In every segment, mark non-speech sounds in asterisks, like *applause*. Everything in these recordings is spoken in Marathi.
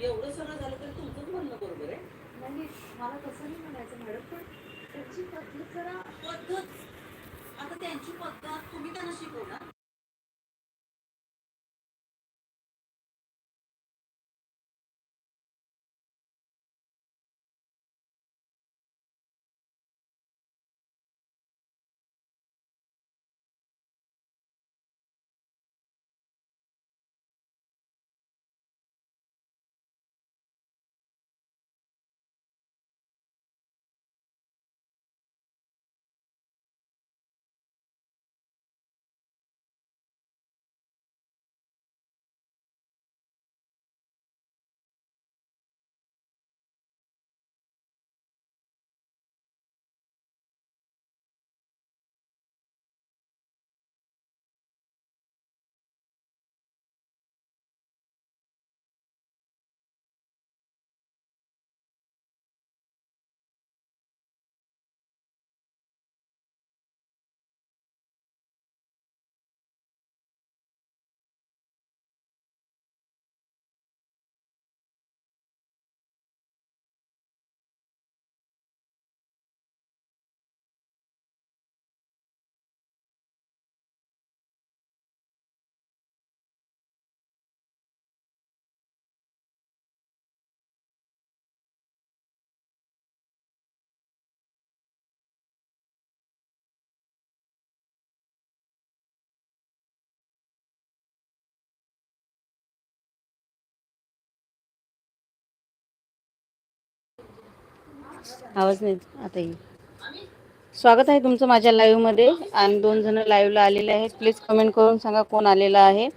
एवढं सगळं झालं तरी तुमचंच म्हणणं बरोबर आहे. नाही मला तसं नाही म्हणायचं मॅडम पण त्यांची पद्धत जरा पद्धत. आता त्यांची पद्धत तुम्ही त्यांना शिकवणार? आवाज नाही आता येईल. स्वागत आहे तुमचं माझ्या लाईव्हमध्ये आणि दोन जण लाईव्हला आलेले आहेत. प्लीज कमेंट करून सांगा कोण आलेला आहे.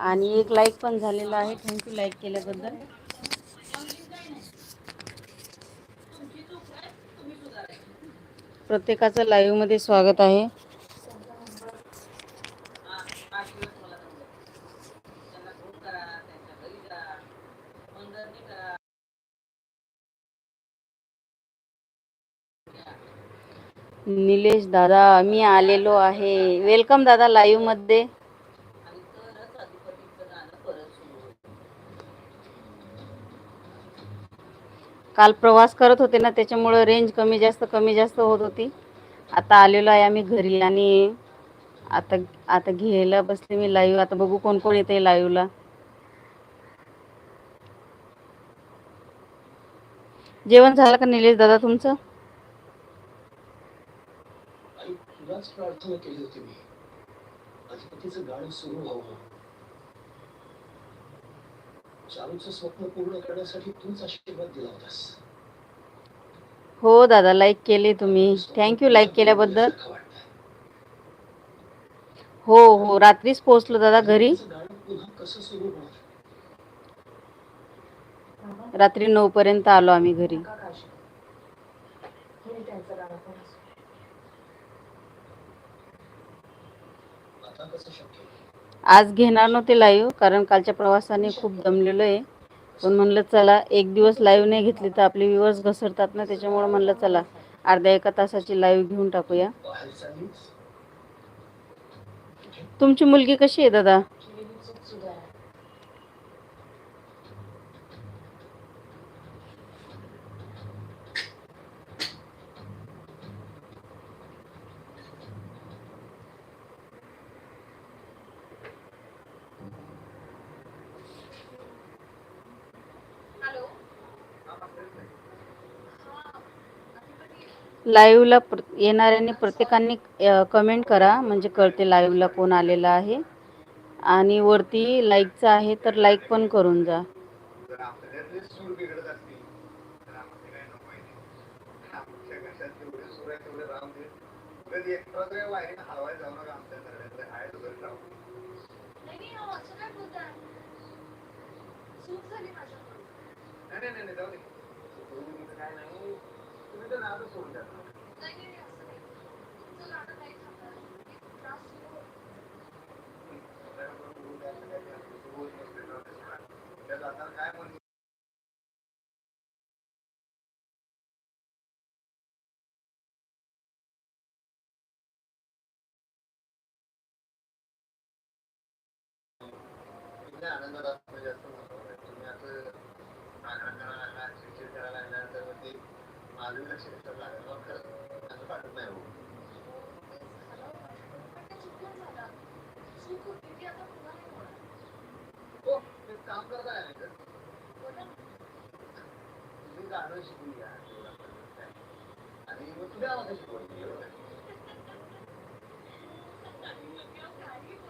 आणि एक लाईक पण झालेला आहे. थँक्यू लाईक केल्याबद्दल. प्रत्येकाचं लाईव्हमध्ये स्वागत आहे पाच दिवस मला जमलं. त्यांना फोन करा त्यांच्या घरी जा मनधरणी करा निलेश दादा मी आलेलो आहे. वेलकम दादा लाईव्हमध्ये. काल प्रवास करत होते ना त्याच्यामुळं रेंज कमी जास्त कमी जास्त होत होती. आता आलेलो आहे आम्ही घरी आणि आता आता घ्यायला बसले मी लाईव्ह आता बघू कोण कोण येते लाईव्हला जेवण झालं का निलेश दादा तुमचं? तुलाच प्रार्थना केली होती मी. अधिपतीचं गाणं सुरू व्हावं. चालूचं स्वप्न पूर्ण करण्यासाठी तूच आशीर्वाद दिला होतास. हो दादा लाईक केले तुम्ही. थँक्यू लाईक केल्याबद्दल. हो हो. रात्रीच पोहोचलो दादा घरी. रात्री नऊ पर्यंत आलो आम्ही घरी नका काळजी हे त्यांचं गाणं पण असू. आता कसं शक्य आज घेणार नव्हते लाईव्ह कारण कालच्या प्रवासाने खूप दमलेलो आहे. पण म्हणलं चला एक दिवस लाईव्ह नाही घेतली तर आपले व्ह्यूवर्स घसरतात ना त्याच्यामुळं म्हणलं चला अर्ध्या एका तासाची लाईव्ह घेऊन टाकूया. तुमची मुलगी कशी आहे दादा? लाईव्हला प्र येणाऱ्यांनी प्रत्येकाने कमेंट करा. म्हणजे कळते लाईव्हला कोण आलेला आहे. आणि वरती लाईकचं आहे तर लाईक पण करून जा. जाऊ दे. नाही नाही नाही जाऊ दे चुकवणुकीचं काय नाही तुम्ही तर नावं सोडून द्या त्यात आता काय म्हणतो आनंदात जास्त महत्वाचं तुम्ही असं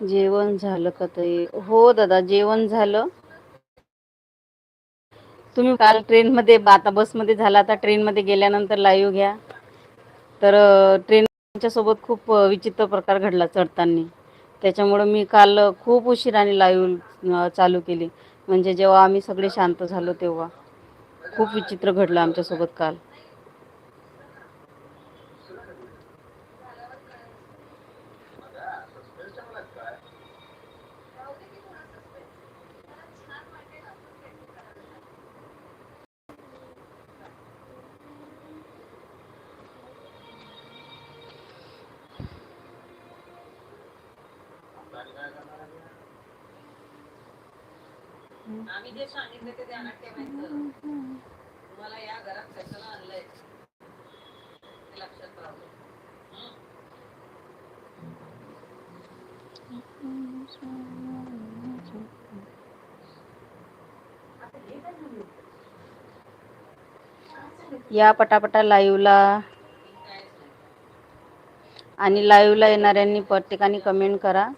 जेवण झालं का ते हो दादा जेवण झालं. तुम्ही काल ट्रेनमध्ये आता बसमध्ये झाला आता ट्रेनमध्ये गेल्यानंतर लाईव्ह घ्या. तर ट्रेनच्या सोबत खूप विचित्र प्रकार घडला चढताना. त्याच्यामुळं मी काल खूप उशिराने लाईव्ह चालू केली. म्हणजे जेव्हा आम्ही सगळे शांत झालो तेव्हा. खूप विचित्र घडलं आमच्यासोबत काल बघा, suspense च्या मनात काय? आपल्याला काय करणार आहे? आम्ही जे सांगितलं ते ध्यानात ठेवायचं. तुम्हाला या घरात कशाला आणलंय? ते लक्षात राहू या पटापटा लाईव्हला आणि लाईव्हला येणाऱ्यांनी प्रत्येकाने कमेंट करा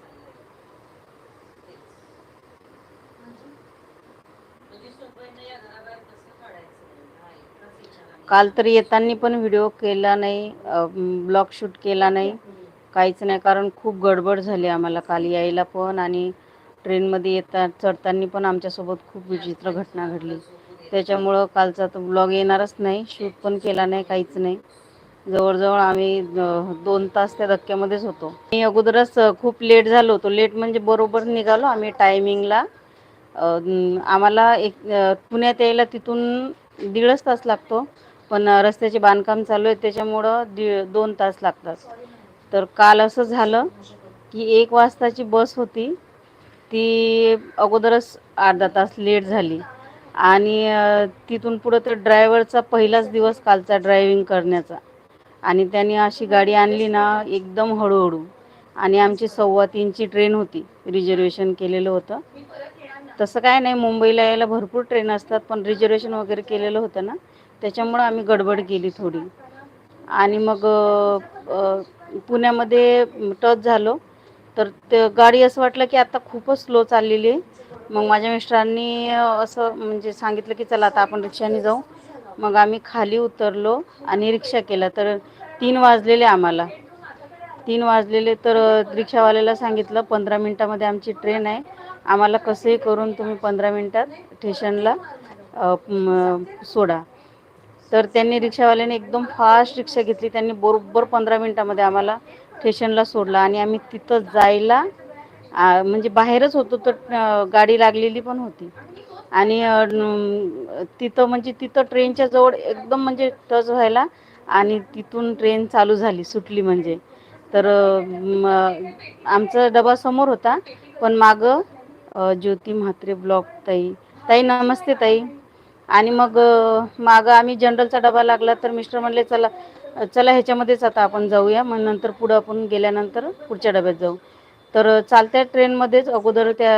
म्हणजे सोपं या घराबाहेर कसं काढायचं हा एकच विचार आहे. काल तर येताना पण व्हिडिओ केला नाही ब्लॉग शूट केला नाही. काहीच नाही कारण खूप गडबड झाली आम्हाला काल यायला पण आणि ट्रेनमध्ये येता चढताना पण आमच्यासोबत खूप विचित्र घटना घडली. त्याच्यामुळं कालचा तो ब्लॉग येणारच नाही शूट पण केला नाही काहीच नाही. जवळजवळ आम्ही दोन तास त्या धक्क्यामध्येच होतो. मी अगोदरच खूप लेट झालो होतो. लेट म्हणजे बरोबर निघालो आम्ही टायमिंगला आम्हाला एक पुण्यात यायला तिथून दीडच तास लागतो. पण रस्त्याचे बांधकाम चालू आहे त्याच्यामुळं दि दोन तास लागतात. तर काल असं झालं की एक वाजताची बस होती. ती अगोदरच अर्धा तास लेट झाली. आणि तिथून पुढं तर ड्रायव्हरचा पहिलाच दिवस कालचा ड्रायव्हिंग करण्याचा. आणि त्याने अशी गाडी आणली ना एकदम हळूहळू. आणि आमची सव्वा तीनची ट्रेन होती. रिझर्वेशन केलेलं होतं. तसं काय नाही मुंबईला यायला भरपूर ट्रेन असतात पण रिझर्वेशन वगैरे केलेलं होतं ना त्याच्यामुळं आम्ही गडबड केली थोडी. आणि मग पुण्यामध्ये टच झालो तर ते गाडी असं वाटलं की आता खूपच स्लो चाललेली आहे. मग माझ्या मिस्टरांनी असं म्हणजे सांगितलं की चला आता आपण रिक्षाने जाऊ. मग आम्ही खाली उतरलो आणि रिक्षा केला तर तीन वाजलेले आम्हाला. तीन वाजलेले तर रिक्षावाल्याला सांगितलं पंधरा मिनटामध्ये आमची ट्रेन आहे. आम्हाला कसंही करून तुम्ही पंधरा मिनटात स्टेशनला सोडा. तर त्यांनी रिक्षावाल्याने एकदम फास्ट रिक्षा घेतली. त्यांनी बरोबर पंधरा मिनटामध्ये आम्हाला स्टेशनला सोडला आणि आम्ही तिथं जायला म्हणजे बाहेरच होतो तर गाडी लागलेली पण होती. आणि तिथं म्हणजे तिथं ट्रेनच्या जवळ एकदम म्हणजे टच व्हायला आणि तिथून ट्रेन चालू झाली सुटली म्हणजे. तर आमचा डबा समोर होता पण मागं ज्योती म्हात्रे ब्लॉक ताई. ताई नमस्ते ताई. आणि मग मागं आम्ही जनरलचा डबा लागला तर मिस्टर म्हणले चला चला ह्याच्यामध्येच आता आपण जाऊया. मग नंतर पुढं आपण गेल्यानंतर पुढच्या डब्यात जाऊ. तर चालत्या ट्रेनमध्येच अगोदर त्या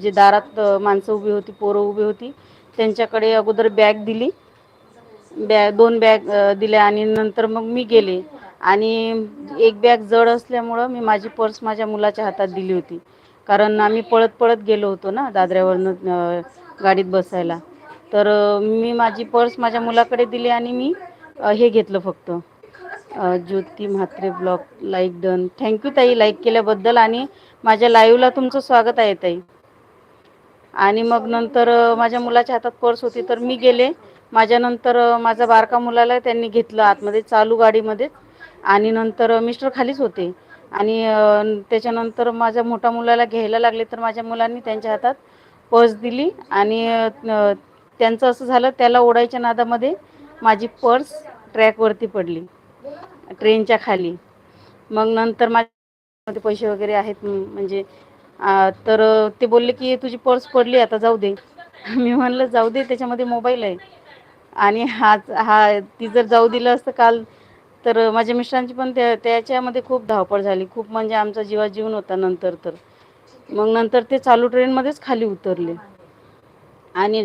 जे दारात माणसं उभी होती पोरं उभी होती त्यांच्याकडे अगोदर बॅग दिली. बॅग दोन बॅग दिल्या आणि नंतर मग मी गेले. आणि एक बॅग जड असल्यामुळं मी माझी पर्स माझ्या मुलाच्या हातात दिली होती. कारण आम्ही पळत पळत गेलो होतो ना दादऱ्यावरनं गाडीत बसायला. तर मी माझी पर्स माझ्या मुलाकडे दिली आणि मी हे घेतलं फक्त. Jyoti Mhatre blog like done. Thank you ताई लाईक केल्याबद्दल आणि माझ्या लाईव्हला तुमचं स्वागत आहे ताई. आणि मग नंतर माझ्या मुलाच्या हातात पर्स होती तर मी गेले. माझ्यानंतर माझा बारका मुलाला त्यांनी घेतलं आतमध्ये चालू गाडीमध्ये. आणि नंतर मिस्टर खालीच होते. आणि त्याच्यानंतर माझ्या मोठ्या मुलाला घ्यायला लागले तर माझ्या मुलांनी त्यांच्या हातात पर्स दिली आणि त्यांचं असं झालं त्याला ओढायच्या नादामध्ये माझी पर्स ट्रॅकवरती पडली ट्रेनच्या खाली. मग नंतर माझ्यामध्ये पैसे वगैरे आहेत म्हणजे तर ते बोलले की तुझी पर्स पडली आता जाऊ दे. *laughs* मी म्हणलं जाऊ दे त्याच्यामध्ये मोबाईल आहे. आणि हा हा ती जर जाऊ दिलं असतं काल तर माझ्या मिस्टरांची पण त्या त्याच्यामध्ये खूप धावपळ झाली. खूप म्हणजे आमचा जीवा जीवन होता नंतर तर. मग नंतर ते चालू ट्रेनमध्येच खाली उतरले. आणि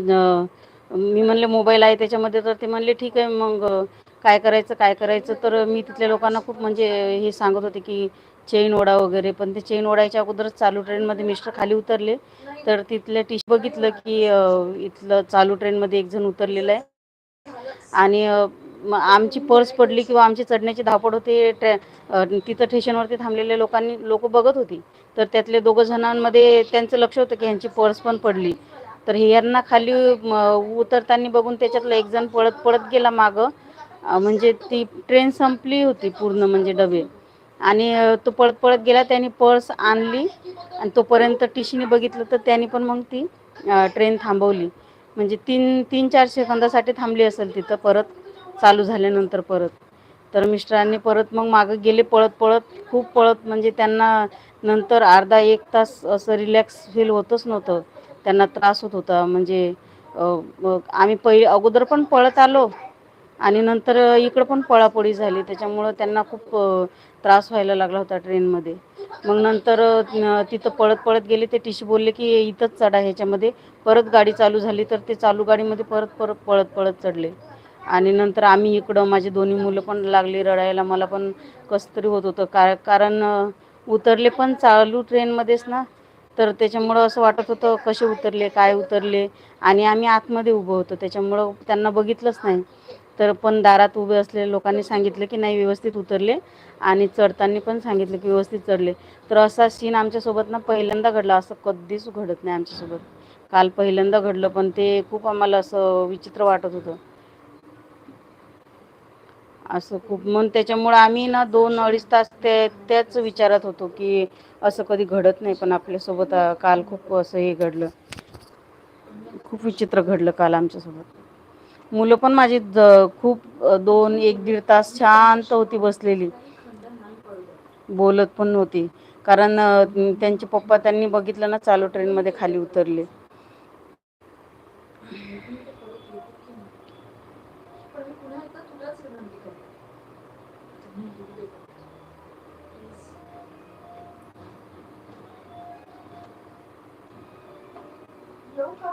मी म्हणले मोबाईल आहे त्याच्यामध्ये. तर ते म्हणले ठीक आहे मग काय करायचं काय करायचं? तर मी तिथल्या लोकांना खूप म्हणजे हे सांगत होते की चेन ओढा वगैरे. पण ते चेन ओढायच्या अगोदरच चालू ट्रेनमध्ये मिस्टर खाली उतरले. तर तिथल्या टीश बघितलं की इथलं चालू ट्रेनमध्ये एक जण उतरलेलं आहे. आणि म- आमची पर्स पडली किंवा आमची चढण्याची धावपळ होते ट्रे तिथं स्टेशनवरती थांबलेल्या लोकांनी लोक बघत होती. तर त्यातले दोघं जणांमध्ये त्यांचं लक्ष होतं की ह्यांची पर्स पण पडली. तर हे यांना खाली म, उतरताना बघून त्याच्यातला एक जण पळत पळत गेला मागं. म्हणजे ती ट्रेन संपली होती पूर्ण म्हणजे डबे. आणि तो पळत पळत गेला त्याने पर्स आणली आणि तोपर्यंत टीशीने बघितलं तर त्याने पण मग ती ट्रेन थांबवली. म्हणजे तीन तीन चार सेकंदासाठी थांबली असेल तिथं परत. चालू झाल्यानंतर परत. तर मिस्टरांनी परत मग मागं गेले पळत पळत खूप पळत. म्हणजे त्यांना नंतर अर्धा एक तास असं रिलॅक्स फील होतच नव्हतं. त्यांना त्रास होत होता. म्हणजे आम्ही पहिले अगोदर पण पळत आलो आणि नंतर इकडं पण पळापळी झाली. त्याच्यामुळं त्यांना खूप त्रास व्हायला लागला होता ट्रेनमध्ये. मग नंतर तिथं पळत पळत गेले. ते टीशी बोलले की इथंच चढा ह्याच्यामध्ये. परत गाडी चालू झाली तर ते चालू गाडीमध्ये परत परत पळत पळत चढले. आणि नंतर आम्ही इकडं माझी दोन्ही मुलं पण लागली रडायला. मला पण कसं तरी होत होतं. का कारण उतरले पण चालू ट्रेनमध्येच ना. तर त्याच्यामुळं असं वाटत होतं कसे उतरले काय उतरले. आणि आम्ही आतमध्ये उभं होतो. त्याच्यामुळं त्यांना बघितलंच नाही. तर पण दारात उभे असलेल्या लोकांनी सांगितलं की नाही व्यवस्थित उतरले. आणि चढताना पण सांगितलं की व्यवस्थित चढले. तर असा सीन आमच्यासोबत ना पहिल्यांदा घडला. असं कधीच घडत नाही आमच्यासोबत. काल पहिल्यांदा घडलं पण ते खूप आम्हाला असं विचित्र वाटत होतं. असं खूप. मग त्याच्यामुळं आम्ही ना दोन अडीच तास ते त्याच विचारात होतो की असं कधी घडत नाही पण आपल्यासोबत काल खूप असं हे घडलं. खूप विचित्र घडलं काल आमच्यासोबत. मुलं पण माझी ज- खूप दोन एक दीड तास शांत होती बसलेली. बोलत पण नव्हती. कारण त्यांचे पप्पा त्यांनी बघितलं ना चालू ट्रेनमध्ये खाली उतरले. पण मी विनंती तुम्ही येऊ दे. येऊ का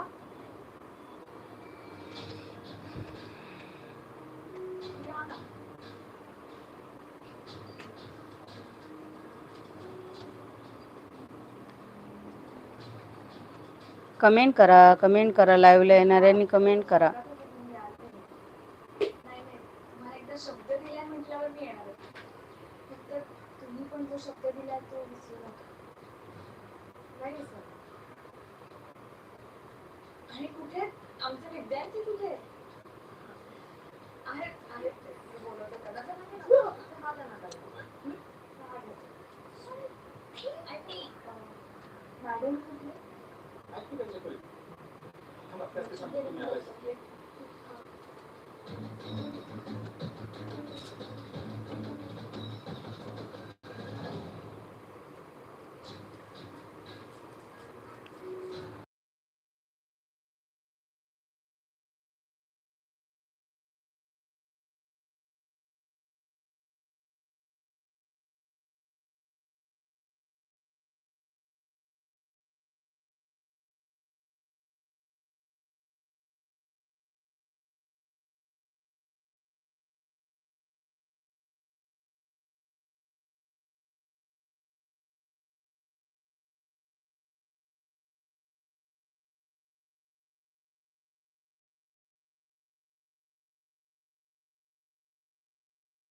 कमेंट करा कमेंट करा लाईव्हला येणाऱ्यांनी कमेंट करा नाही नाही तुम्हाला एकदा शब्द दिलाय म्हटल्यावर मी येणार आहे. फक्त तुम्ही पण जो शब्द दिलाय तो विसरू नका नाही विसरणार. आणि कुठे आहेत? आमचे विद्यार्थी कुठे आहेत? आहेत आहेत. ते. ते बोलवतात त्यांना. त्यांना नाही ना. हा मॅडम कुठे?